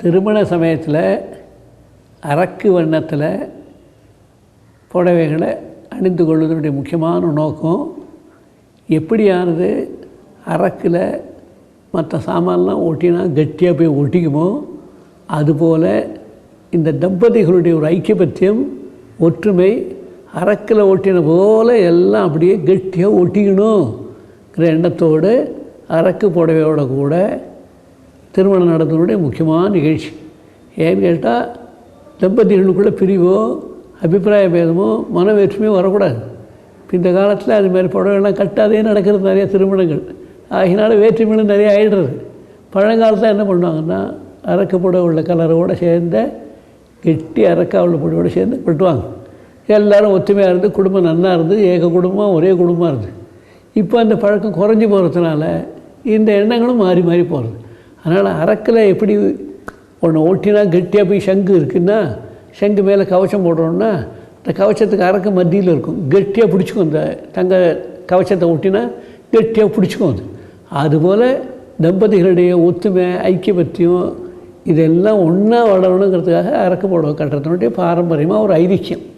திருமண சமயத்தில் அரக்கு வண்ணத்தில் புடவைகளை அணிந்து கொள்வதனுடைய முக்கியமான நோக்கம் எப்படியானது அரக்கில் மற்ற சாமான்லாம் ஒட்டினா கட்டியாக போய் ஒட்டிக்குமோ? அதுபோல் இந்த தம்பதிகளுடைய ஒரு ஐக்கியபத்தியம் ஒற்றுமை அரக்கில் ஒட்டின போல் எல்லாம் அப்படியே கட்டியாக ஒட்டிக்கணுங்கிற எண்ணத்தோடு அரக்கு புடவையோட கூட திருமணம் நடத்தினுடைய முக்கியமான நிகழ்ச்சி. ஏன்னு கேட்டால் தம்பதிகளுக்குள்ளே பிரிவோ அபிப்பிராய பேதமோ மன வேற்றுமையோ வரக்கூடாது இந்த காலத்தில் அது மாதிரி புடவைலாம் கட்டாதே நடக்கிறது நிறைய திருமணங்கள். ஆகினால வேற்றுமைகளும் நிறைய ஆயிடுறது. பழங்காலத்தில் என்ன பண்ணுவாங்கன்னா அரக்க புடவை உள்ள கலரோடு சேர்ந்த கெட்டி அரக்கா உள்ள புடவோடு சேர்ந்து கட்டுவாங்க எல்லோரும் ஒற்றுமையாக இருந்து குடும்பம் நல்லா இருந்து ஏக குடும்பம் ஒரே குடும்பமாக இருந்து. இப்போ அந்த பழக்கம் குறைஞ்சி போகிறதுனால இந்த எண்ணங்களும் மாறி மாறி போகிறது அதனால் அரக்கில் எப்படி ஒன்று ஓட்டினா கெட்டியாக போய் சங்கு இருக்குன்னா சங்கு மேலே கவச்சம் போடுறோன்னா இந்த கவச்சத்துக்கு அரக்கு மத்தியில் இருக்கும். கெட்டியாக பிடிச்சிக்கும் இந்த தங்க கவச்சத்தை ஒட்டினா கெட்டியாக பிடிச்சிக்கும் அது. அதுபோல் தம்பதிகளுடைய ஒத்துமை ஐக்கியபத்தியம் இதெல்லாம் ஒன்றா வளரணுங்கிறதுக்காக அரக்கு போட கட்டுறதுனுடைய பாரம்பரியமாக ஒரு ஐதிக்கியம்